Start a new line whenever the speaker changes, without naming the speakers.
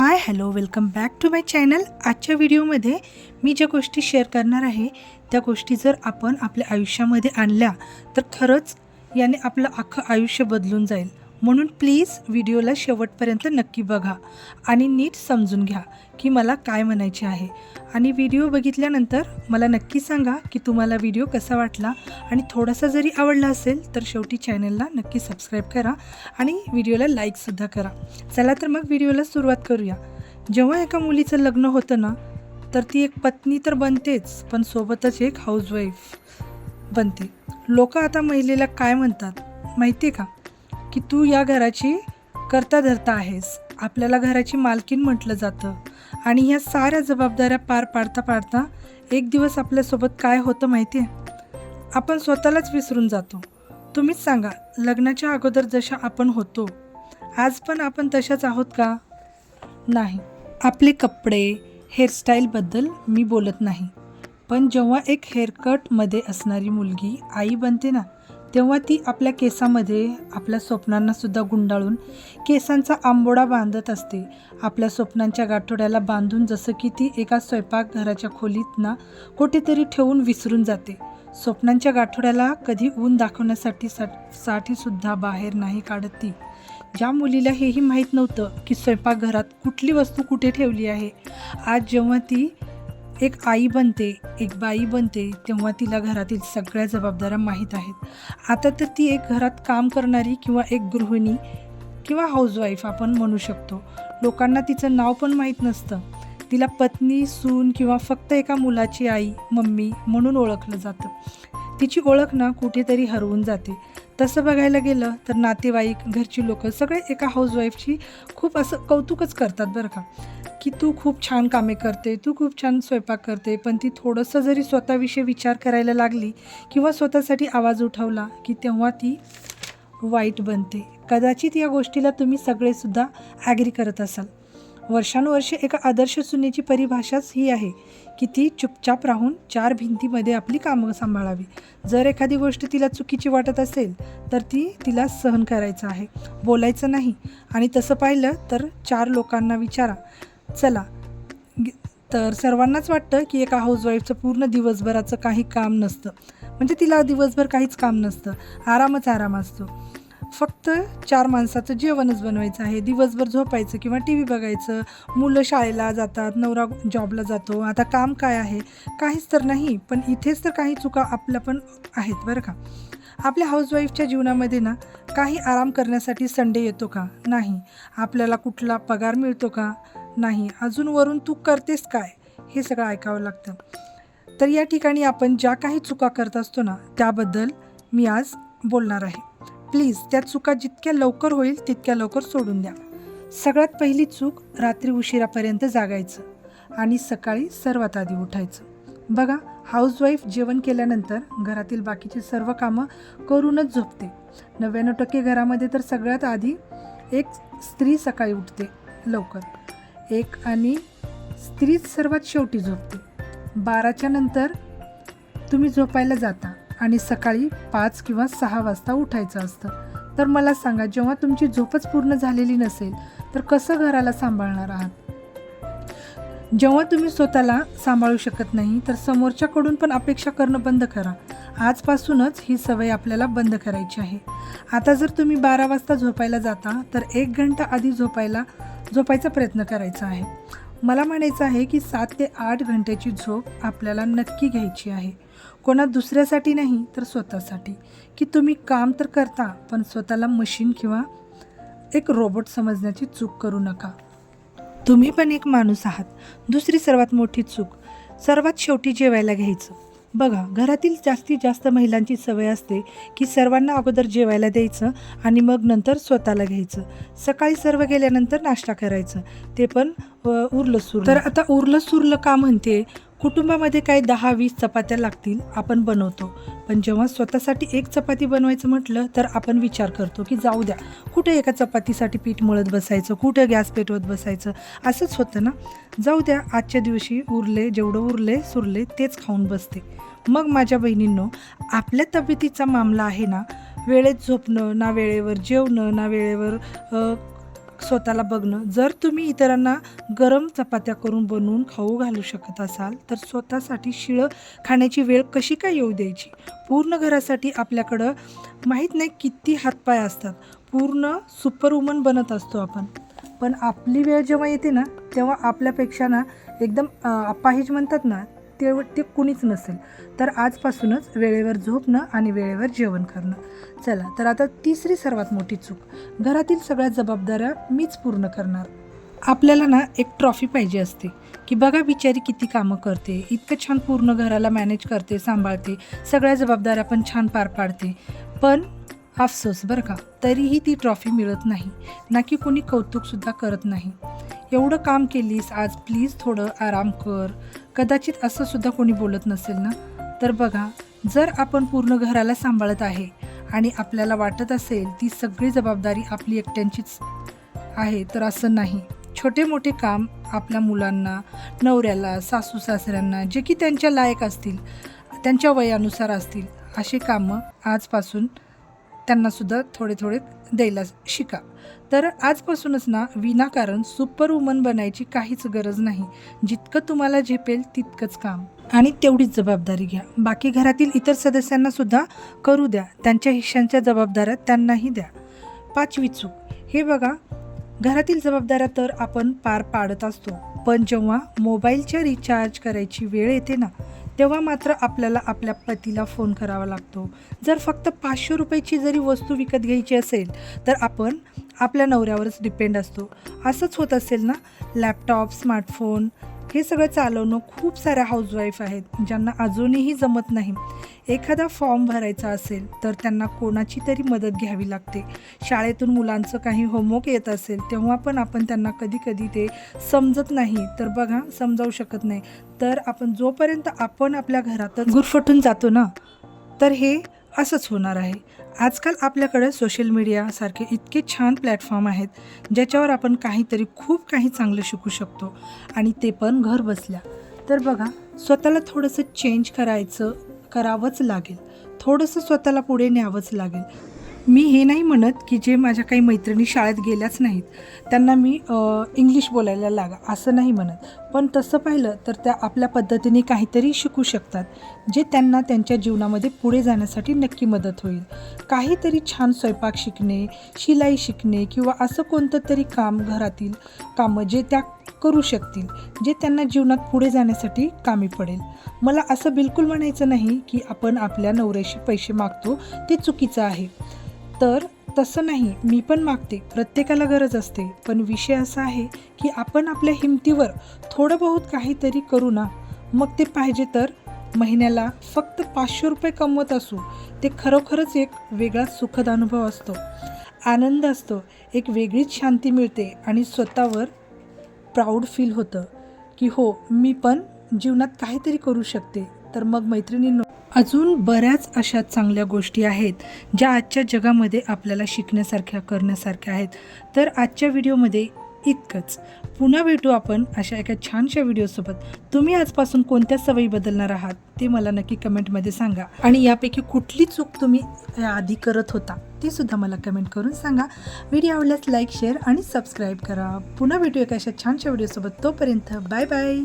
Hi hello welcome back to my channel. आजच्या व्हिडिओमध्ये मी ज्या गोष्टी शेअर करणार आहे त्या गोष्टी जर आपण आपल्या आयुष्यामध्ये आणल्या तर खरंच याने आपलं अख्खं आयुष्य बदलून जाईल. म्हणून प्लीज व्हिडिओला शेवटपर्यंत नक्की बघा आणि नीट समजून घ्या की मला काय म्हणायचे आहे. आणि व्हिडिओ बघितल्यानंतर मला नक्की सांगा की तुम्हाला व्हिडिओ कसा वाटला आणि थोडासा जरी आवडला असेल तर शेवटी चॅनलला नक्की सबस्क्राईब करा आणि व्हिडिओला लाईकसुद्धा करा. चला तर मग व्हिडिओला सुरुवात करूया. जेव्हा एका मुलीचं लग्न होतं ना तर ती एक पत्नी तर बनतेच पण सोबतच एक हाऊसवाईफ बनते. लोक आता महिलेला काय म्हणतात? माहिती आहे का? की तू या घराची करता धरता आहेस. आपल्याला घराची मालकीन म्हटलं जातं. आणि ह्या साऱ्या जबाबदाऱ्या पार पाडता पाडता एक दिवस आपल्यासोबत काय होतं माहिती आहे आपण स्वतःलाच विसरून जातो. तुम्हीच सांगा लग्नाच्या अगोदर जशा आपण होतो आज पण आपण तशाच आहोत का? नाही. आपले कपडे हेअरस्टाईलबद्दल मी बोलत नाही. पण जेव्हा एक हेअरकटमध्ये असणारी मुलगी आई बनते ना तेव्हा ती आपल्या केसामध्ये आपल्या स्वप्नांनासुद्धा गुंडाळून केसांचा आंबोडा बांधत असते. आपल्या स्वप्नांच्या गाठोड्याला बांधून जसं की ती एका स्वयंपाकघराच्या खोलीत ना कुठेतरी ठेवून विसरून जाते. स्वप्नांच्या गाठोड्याला कधी ऊन दाखवण्यासाठी सा साठीसुद्धा बाहेर नाही काढत ती. ज्या मुलीला हेही माहीत नव्हतं की स्वयंपाकघरात कुठली वस्तू कुठे ठेवली आहे. आज जेव्हा ती एक आई बनते एक बाई बनते तेव्हा तिला घरातील सगळ्या जबाबदाऱ्या माहीत आहेत. आता तर ती एक घरात काम करणारी किंवा एक गृहिणी किंवा हाऊसवाईफ आपण म्हणू शकतो. लोकांना तिचं नाव पण माहीत नसतं. तिला पत्नी सून किंवा फक्त एका मुलाची आई मम्मी म्हणून ओळखलं जातं. तिची ओळख ना कुठेतरी हरवून जाते. तसं बघायला गेलं तर नातेवाईक घरची लोकं सगळे एका हाऊसवाईफची खूप असं कौतुकच करतात बरं का. की तू खूप छान कामे करते तू खूप छान स्वयंपाक करते पण ती थोडंसं जरी स्वतःविषयी विचार करायला लागली किंवा स्वतःसाठी आवाज उठवला की तेव्हा ती वाईट बनते. कदाचित या गोष्टीला तुम्ही सगळेसुद्धा ॲग्री करत असाल. वर्षानुवर्षे एका आदर्श सुनेची परिभाषाच ही आहे की ती चुपचाप राहून चार भिंतीमध्ये आपली कामं सांभाळावी. जर एखादी गोष्ट तिला चुकीची वाटत असेल तर ती तिला सहन करायचं आहे. बोलायचं नाही. आणि तसं पाहिलं तर चार लोकांना विचारा. चला. ग- तर सर्वांनाच वाटतं की एका हाऊसवाईफचं पूर्ण दिवसभराचं काही काम नसतं. म्हणजे तिला दिवसभर काहीच काम नसतं. आरामच आराम असतो. फक्त चार माणसाचं जेवणच बनवायचं आहे. दिवसभर झोपायचं किंवा टी व्ही बघायचं. मुलं शाळेला जातात नवरा जॉबला जातो. आता काम काय आहे? काहीच तर नाही पण इथेच तर काही चुका आपल्या पण आहेत बरं का? आपल्या हाऊसवाईफच्या जीवनामध्ये ना काही आराम करण्यासाठी संडे येतो का? नाही. आपल्याला कुठला पगार मिळतो का? नाही अजून वरून तू करतेस काय? हे सगळं ऐकावं लागतं. तर या ठिकाणी आपण ज्या काही चुका करत असतो ना त्याबद्दल मी आज बोलणार आहे. प्लीज त्या चुका जितक्या लवकर होईल तितक्या लवकर सोडून द्या. सगळ्यात पहिली चूक रात्री उशिरापर्यंत जागायचं आणि सकाळी सर्वात आधी उठायचं. बघा हाऊसवाईफ जेवण केल्यानंतर घरातील बाकीचे सर्व कामं करूनच झोपते. नव्याण्णव टक्के घरामध्ये तर सगळ्यात आधी एक स्त्री सकाळी उठते लवकर. एक आणि स्त्रीच सर्वात शेवटी झोपते. बाराच्या नंतर तुम्ही झोपायला जाता आणि सकाळी पाच किंवा सहा वाजता उठायचं असतं. तर मला सांगा जेव्हा तुमची झोपच पूर्ण झालेली नसेल तर कसं घराला सांभाळणार आहात? जेव्हा तुम्ही स्वतःला सांभाळू शकत नाही तर समोरच्याकडून पण अपेक्षा करणं बंद करा. आजपासूनच ही सवय आपल्याला बंद करायची आहे. आता जर तुम्ही बारा वाजता झोपायला जाता तर एक घंटा आधी झोपायला झोपायचा प्रयत्न करायचा आहे. मला म्हणायचं आहे की सात ते आठ घंट्याची झोप आपल्याला नक्की घ्यायची आहे. कोणा दुसऱ्यासाठी नाही तर स्वतःसाठी. की तुम्ही काम तर करता पण स्वतःला मशीन किंवा एक रोबोट समजण्याची चूक करू नका. तुम्ही पण एक माणूस आहात. दुसरी सर्वात मोठी चूक. सर्वात शेवटी जेवायला घ्यायचं. बघा घरातील जास्तीत जास्त महिलांची सवय असते की सर्वांना अगोदर जेवायला द्यायचं आणि मग नंतर स्वतःला घ्यायचं. सकाळी सर्व गेल्यानंतर नाश्ता करायचं. ते पण उरलं सुरलं. तर आता उरलं सुरलं का म्हणते? कुटुंबामध्ये काही दहा वीस चपात्या लागतील आपण बनवतो. पण जेव्हा स्वतःसाठी एक चपाती बनवायचं म्हटलं तर आपण विचार करतो की जाऊ द्या कुठे एका चपातीसाठी पीठ मळत बसायचं कुठं गॅस पेटवत बसायचं? असंच होतं ना? जाऊ द्या आजच्या दिवशी उरले जेवढं उरले सुरले तेच खाऊन बसते. मग माझ्या बहिणींनो आपल्या तब्येतीचा मामला आहे ना वेळेत झोपणं ना वेळेवर जेवणं ना वेळेवर स्वतःला बघणं. जर तुम्ही इतरांना गरम चपात्या करून बनवून खाऊ घालू शकत असाल तर स्वतःसाठी शिळं खाण्याची वेळ कशी काय येऊ द्यायची? पूर्ण घरासाठी आपल्याकडं माहीत नाही किती हातपाय असतात. पूर्ण सुपरवुमन बनत असतो आपण. पण आपली वेळ जेव्हा येते ना तेव्हा आपल्यापेक्षा ना एकदम अपाहिज म्हणतात ना ते ते कुणीच नसेल. तर आजपासूनच वेळेवर झोपणं आणि वेळेवर जेवण करणं. चला तर आता तिसरी सर्वात मोठी चूक. घरातील सगळ्या जबाबदाऱ्या मीच पूर्ण करणार. आपल्याला ना एक ट्रॉफी पाहिजे असते. की बघा बिचारी किती कामं करते. इतकं छान पूर्ण घराला मॅनेज करते सांभाळते. सगळ्या जबाबदाऱ्या पण छान पार पाडते. पण अफसोस बरं का? तरीही ती ट्रॉफी मिळत नाही. ना की कोणी कौतुकसुद्धा करत नाही. एवढं काम केलीस आज प्लीज थोडं आराम कर. कदाचित असं सुद्धा कोणी बोलत नसेल ना? तर बघा जर आपण पूर्ण घराला सांभाळत आहे आणि आपल्याला वाटत असेल ती सगळी जबाबदारी आपली एकट्यांचीच आहे तर असं नाही. छोटे मोठे काम आपल्या मुलांना नवऱ्याला सासू सासऱ्यांना जे की त्यांच्या लायक असतील त्यांच्या वयानुसार असतील असे कामं आजपासून त्यांनासुद्धा थोडे थोडे द्यायला शिका. तर आजपासूनच ना विनाकारण सुपर वुमन बनायची काहीच गरज नाही. जितकं तुम्हाला झेपेल तितकंच काम. आणि तेवढीच जबाबदारी घ्या. बाकी घरातील इतर सदस्यांना सुद्धा करू द्या. त्यांच्या हिश्श्यांच्या जबाबदाऱ्या त्यांनाही द्या. पाचवी चूक. हे बघा घरातील जबाबदाऱ्या तर आपण पार पाडत असतो. पण जेव्हा मोबाईलच्या रिचार्ज करायची वेळ येते ना तेव्हा मात्र आपल्याला आपल्या पतीला फोन करावा लागतो. जर फक्त पाचशे रुपयाची जरी वस्तू विकत घ्यायची असेल तर आपण आपल्या नवऱ्यावरच डिपेंड असतो. असंच होत असेल ना? लॅपटॉप स्मार्टफोन हे सगळं चालवणं खूप साऱ्या हाऊसवाईफ आहेत ज्यांना अजूनही जमत नाही. एखादा फॉर्म भरायचा असेल तर त्यांना कोणाची तरी मदत घ्यावी लागते. शाळेतून मुलांचं काही होमवर्क येत असेल तेव्हा पण आपण त्यांना कधी कधी ते समजत नाही. तर बघा समजावू शकत नाही. तर आपण जोपर्यंत आपण आपल्या घरातच गुरफटून जातो ना तर हे असंच होणार आहे. आजकाल आपल्याकडे सोशल मीडियासारखे इतके छान प्लॅटफॉर्म आहेत ज्याच्यावर आपण काहीतरी खूप काही चांगलं शिकू शकतो आणि ते पण घर बसल्या. तर बघा स्वतःला थोडंसं चेंज करायचं करावंच लागेल. थोडंसं स्वतःला पुढे न्यावंच लागेल. मी हे नाही म्हणत की जे माझ्या काही मैत्रिणी शाळेत गेल्याच नाहीत त्यांना मी इंग्लिश बोलायला लागा असं नाही म्हणत. पण तसं पाहिलं तर त्या आपल्या पद्धतीने काहीतरी शिकू शकतात जे त्यांना त्यांच्या जीवनामध्ये पुढे जाण्यासाठी नक्की मदत होईल. काहीतरी छान स्वयंपाक शिकणे शिलाई शिकणे किंवा असं कोणतं तरी काम घरातील कामं जे त्या करू शकतील जे त्यांना जीवनात पुढे जाण्यासाठी कामी पडेल. मला असं बिलकुल म्हणायचं नाही की आपण आपल्या नवऱ्याशी पैसे मागतो ते चुकीचं आहे. तर तसं नाही मी पण मागते प्रत्येकाला गरज असते. पण विषय असा आहे की आपण आपल्या हिमतीवर थोडं बहुत काहीतरी करू ना. मग ते पाहिजे तर महिन्याला फक्त पाचशे रुपये कमवत असू ते खरोखरच एक वेगळाच सुखद अनुभव असतो. आनंद असतो एक वेगळीच शांती मिळते आणि स्वतःवर प्राऊड फील होतं की हो मी पण जीवनात काहीतरी करू शकते. तर मग मैत्रिणींनो अजून बऱ्याच अशा चांगल्या गोष्टी आहेत ज्या आजच्या जगामध्ये आपल्याला शिकण्यासारख्या करण्यासारख्या आहेत. तर आजच्या व्हिडिओमध्ये इतकंच. पुन्हा भेटू आपण अशा एका छानशा व्हिडिओसोबत. तुम्ही आजपासून कोणत्या सवयी बदलणार आहात ते मला नक्की कमेंटमध्ये सांगा. आणि यापैकी कुठली चूक तुम्ही आधी करत होता ते सुद्धा मला कमेंट करून सांगा. व्हिडिओ आवडल्यास लाईक शेअर आणि सबस्क्राईब करा. पुन्हा भेटू एका अशा छानशा व्हिडिओसोबत. तोपर्यंत बाय बाय.